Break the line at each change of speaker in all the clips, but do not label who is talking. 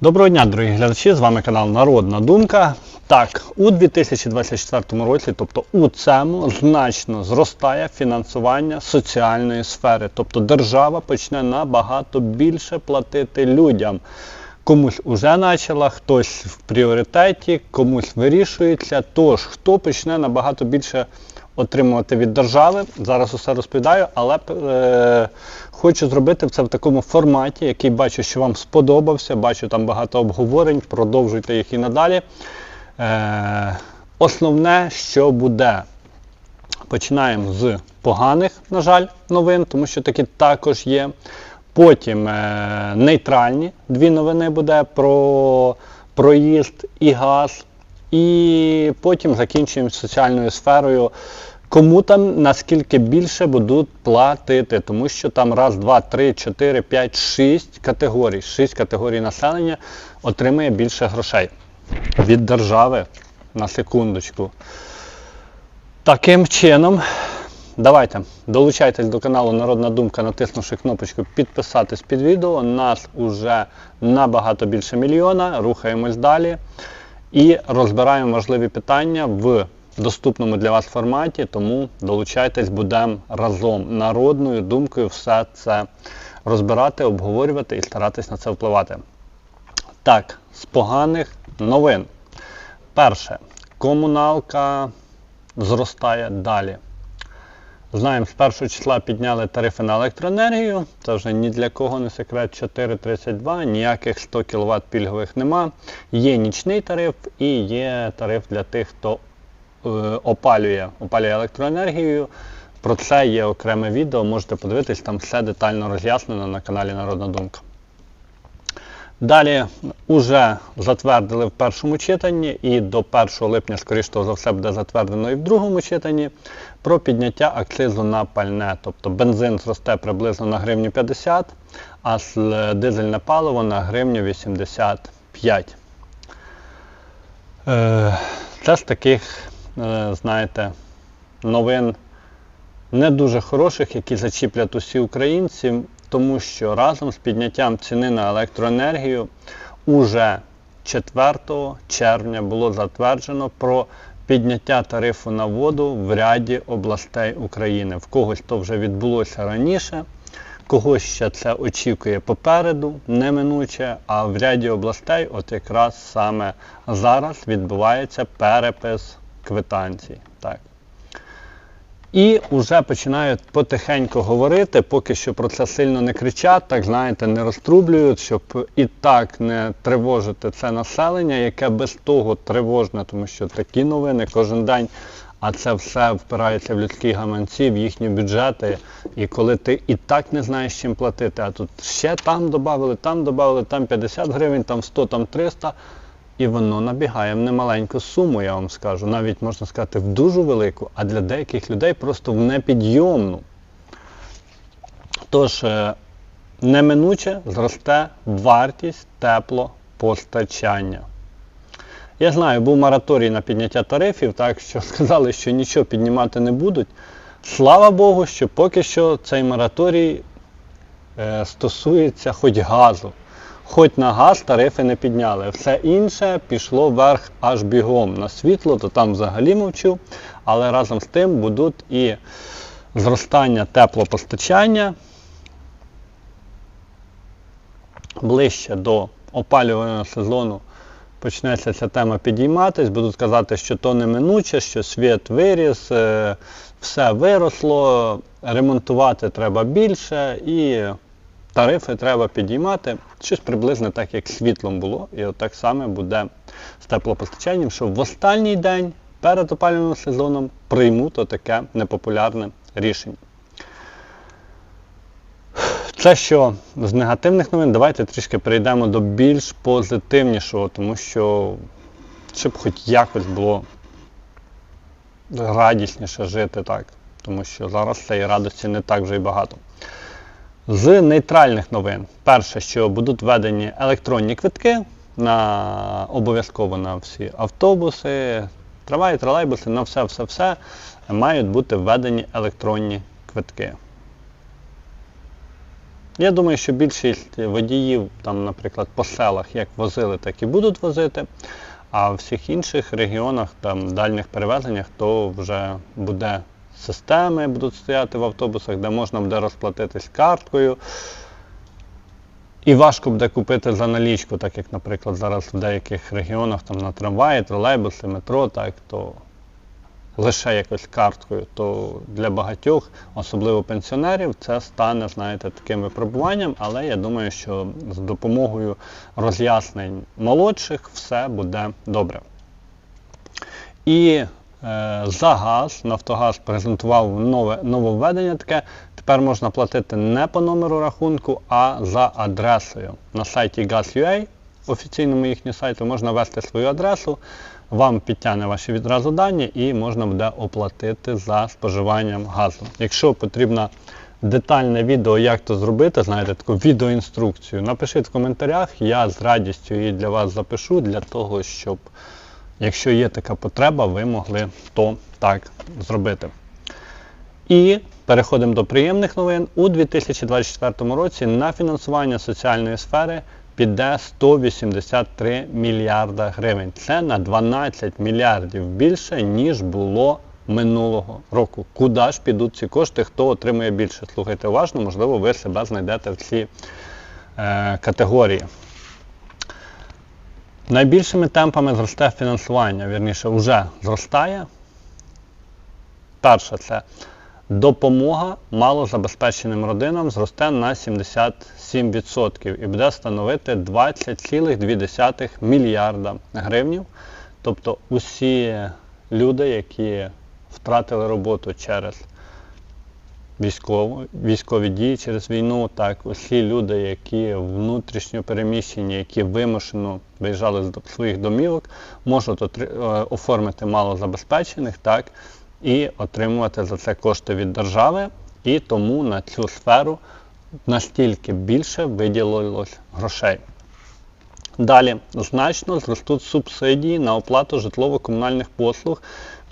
Доброго дня, дорогі глядачі! З вами канал Народна Думка. Так, у 2024 році, тобто у цьому, значно зростає фінансування соціальної сфери. Тобто держава почне набагато більше платити людям. Комусь уже почала, хтось в пріоритеті, комусь вирішується. Тож, хто почне набагато більше отримувати від держави, зараз усе розповідаю, але е, хочу зробити це в такому форматі, який бачу, що вам сподобався. Бачу там багато обговорень, продовжуйте їх і надалі. Е, основне, що буде. Починаємо з поганих, на жаль, новин, тому що такі також є. Потім е, нейтральні дві новини буде про проїзд і газ. І потім закінчуємо соціальною сферою. Кому там наскільки більше будуть платити, тому що там раз, два, три, чотири, п'ять, шість категорій. Шість категорій населення отримує більше грошей від держави на секундочку. Таким чином, давайте долучайтесь до каналу Народна Думка, натиснувши кнопочку підписатись під відео. Нас уже набагато більше мільйона. Рухаємось далі і розбираємо важливі питання в доступному для вас форматі. Тому долучайтесь, будемо разом народною думкою все це розбирати, обговорювати і старатись на це впливати. Так, з поганих новин. Перше, комуналка зростає далі. Знаємо, з першого числа підняли тарифи на електроенергію. Це вже ні для кого не секрет 4,32, ніяких 100 кВт пільгових нема. Є нічний тариф і є тариф для тих, хто е, опалює, опалює електроенергією. Про це є окреме відео, можете подивитись, там все детально роз'яснено на каналі Народна Думка. Далі вже затвердили в першому читанні і до 1 липня, скоріш того за все, буде затвердено і в другому читанні про підняття акцизу на пальне. Тобто бензин зросте приблизно на гривню 50, а дизельне паливо на гривню 85. Е, Це з таких, е, знаєте, новин не дуже хороших, які зачіплять усі українці, тому що разом з підняттям ціни на електроенергію уже 4 червня було затверджено про підняття тарифу на воду в ряді областей України. В когось то вже відбулося раніше, когось ще це очікує попереду, неминуче, а в ряді областей, от якраз саме зараз відбувається перепис квитанцій. Так. І вже починають потихеньку говорити, поки що про це сильно не кричать, так знаєте, не розтрублюють, щоб і так не тривожити це населення, яке без того тривожне, тому що такі новини кожен день, а це все впирається в людські гаманці, в їхні бюджети. І коли ти і так не знаєш, чим платити, а тут ще там додали, там додали, там 50 гривень, там 100, там 300. І воно набігає в немаленьку суму, я вам скажу. Навіть можна сказати, в дуже велику, а для деяких людей просто в непідйомну. Тож, е, неминуче зросте вартість теплопостачання. Я знаю, був мораторій на підняття тарифів, так що сказали, що нічого піднімати не будуть. Слава Богу, що поки що цей мораторій е, стосується хоч газу. Хоч на газ тарифи не підняли. Все інше пішло вверх аж бігом. На світло, то там взагалі мовчу. Але разом з тим будуть і зростання теплопостачання ближче до опалювального сезону почнеться ця тема підійматись, будуть казати, що то неминуче, що світ виріс, е, все виросло, ремонтувати треба більше і тарифи треба підіймати. Щось приблизно так, як світлом було. І от само буде з теплопостачанням, що в останній день перед опалювальним сезоном приймуть таке непопулярне рішення. Це що з негативних новин, давайте трішки перейдемо до більш позитивнішого, тому що щоб хоч якось було радісніше жити так. Тому що зараз цієї радості не так вже й багато. З нейтральних новин. Перше, що будуть введені електронні квитки на обов'язково на всі автобуси, трамваї, тролейбуси, на все-все-все мають бути введені електронні квитки. Я думаю, що більшість водіїв, там, наприклад, по селах як возили, так і будуть возити. А в всіх інших регіонах, там, дальніх перевезеннях, то вже буде системи, будуть стояти в автобусах, де можна буде розплатитись карткою. І важко буде купити за налічку, так як, наприклад, зараз в деяких регіонах там на трамваї, тролейбуси, метро, так, то лише якось карткою, то для багатьох, особливо пенсіонерів, це стане, знаєте, таким випробуванням, але я думаю, що з допомогою роз'яснень молодших все буде добре. І за газ Нафтогаз презентував нове нововведення таке. Тепер можна платити не по номеру рахунку, а за адресою. На сайті Gas.ua, офіційному їхньому сайту, можна ввести свою адресу, вам підтягне ваші відразу дані і можна буде оплатити за споживанням газу. Якщо потрібно детальне відео, як то зробити, знаєте, таку відеоінструкцію, напишіть в коментарях, я з радістю її для вас запишу, для того, щоб, якщо є така потреба, ви могли то так зробити. І переходимо до приємних новин. У 2024 році на фінансування соціальної сфери піде 183 мільярда гривень. Це на 12 мільярдів більше, ніж було минулого року. Куди ж підуть ці кошти, хто отримує більше? Слухайте уважно, можливо, ви себе знайдете в цій е, категорії. Найбільшими темпами зросте фінансування, вірніше, вже зростає. Перше це допомога малозабезпеченим родинам зросте на 77% і буде становити 20,2 мільярда гривнів. Тобто усі люди, які втратили роботу через військову, військові дії через війну, так, усі люди, які внутрішньо переміщені, які вимушено виїжджали з своїх домівок, можуть е, оформити малозабезпечених, так, і отримувати за це кошти від держави, і тому на цю сферу настільки більше виділилось грошей. Далі значно зростуть субсидії на оплату житлово-комунальних послуг,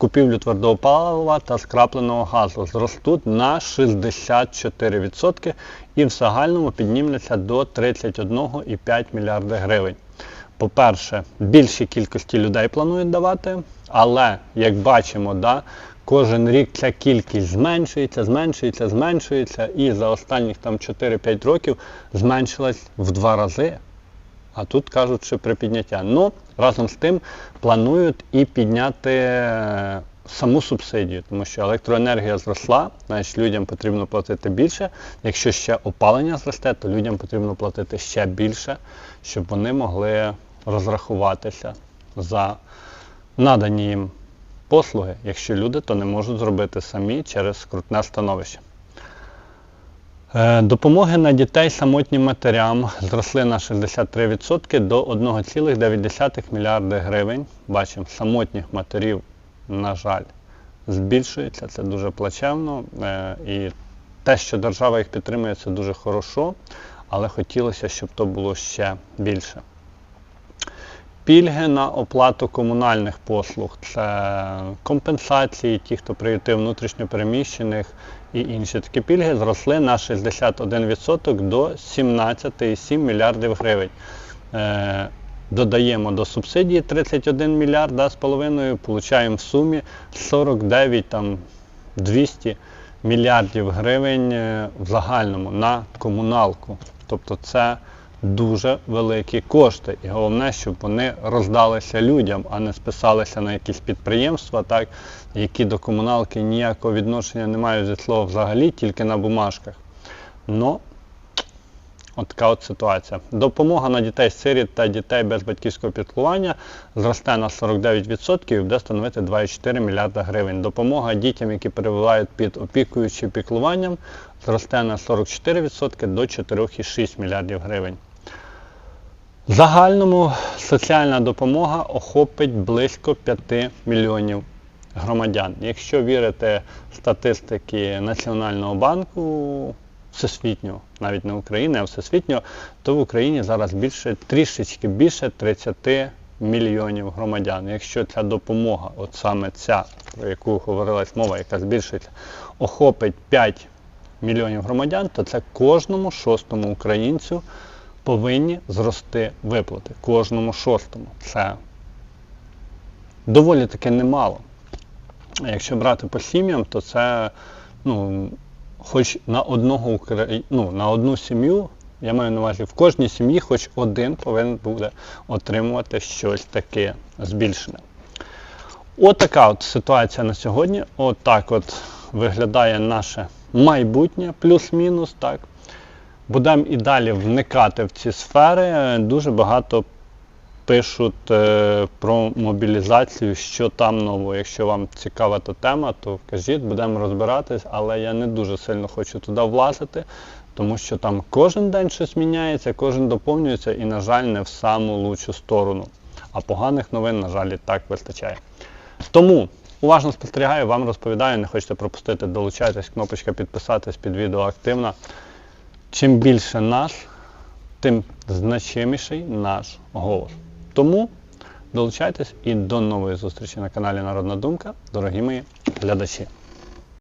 купівлю твердого палива та скрапленого газу. Зростуть на 64% і в загальному піднімляться до 31,5 мільярда гривень. По-перше, більшій кількості людей планують давати, але, як бачимо, да, кожен рік ця кількість зменшується, зменшується, зменшується, і за останніх там 4-5 років зменшилась в два рази. А тут кажуть, що при підняття. Ну, разом з тим планують і підняти е, саму субсидію, тому що електроенергія зросла, значить людям потрібно платити більше. Якщо ще опалення зросте, то людям потрібно платити ще більше, щоб вони могли розрахуватися за надані їм послуги, якщо люди то не можуть зробити самі через скрутне становище. Е, допомоги на дітей самотнім матерям зросли на 63% до 1,9 мільярди гривень. Бачимо, самотніх матерів, на жаль, збільшується, це дуже плачевно. Е, і те, що держава їх підтримує, це дуже хорошо, але хотілося, щоб то було ще більше. Пільги на оплату комунальних послуг це компенсації, ті, хто приютив внутрішньопереміщених і інші такі пільги, зросли на 61% до 17,7 мільярдів гривень. Е, додаємо до субсидії 31 мільярд да, з половиною, получаємо в сумі 49 там, 200 мільярдів гривень е, в загальному на комуналку. Тобто це дуже великі кошти. І головне, щоб вони роздалися людям, а не списалися на якісь підприємства, так, які до комуналки ніякого відношення не мають зі слова взагалі, тільки на бумажках. Но От така от ситуація. Допомога на дітей сиріт та дітей без батьківського піклування зросте на 49% і буде становити 2,4 мільярда гривень. Допомога дітям, які перебувають під опікою чи піклуванням, зросте на 44% до 4,6 мільярдів гривень. В загальному соціальна допомога охопить близько 5 мільйонів громадян. Якщо вірити статистики Національного банку всесвітнього, навіть не України, а всесвітнього, то в Україні зараз більше трішечки більше 30 мільйонів громадян. Якщо ця допомога, от саме ця, про яку говорилась мова, яка збільшиться, охопить 5 мільйонів громадян, то це кожному шостому українцю повинні зрости виплати. Кожному шостому. Це доволі таки немало. Якщо брати по сім'ям, то це ну, хоч на одного ну, на одну сім'ю, я маю на увазі, в кожній сім'ї хоч один повинен буде отримувати щось таке збільшене. От от ситуація на сьогодні. От от виглядає наше майбутнє, плюс-мінус. так. Будемо і далі вникати в ці сфери. Дуже багато пишуть е, про мобілізацію, що там нового. Якщо вам цікава та тема, то кажіть, будемо розбиратись, але я не дуже сильно хочу туди влазити, тому що там кожен день щось міняється, кожен доповнюється і, на жаль, не в саму лучшу сторону. А поганих новин, на жаль, і так вистачає. Тому уважно спостерігаю, вам розповідаю, не хочете пропустити, долучайтесь, кнопочка підписатись під відео активна. Чим більше нас, тим значиміший наш голос. Тому долучайтесь і до нової зустрічі на каналі Народна Думка, дорогі мої глядачі.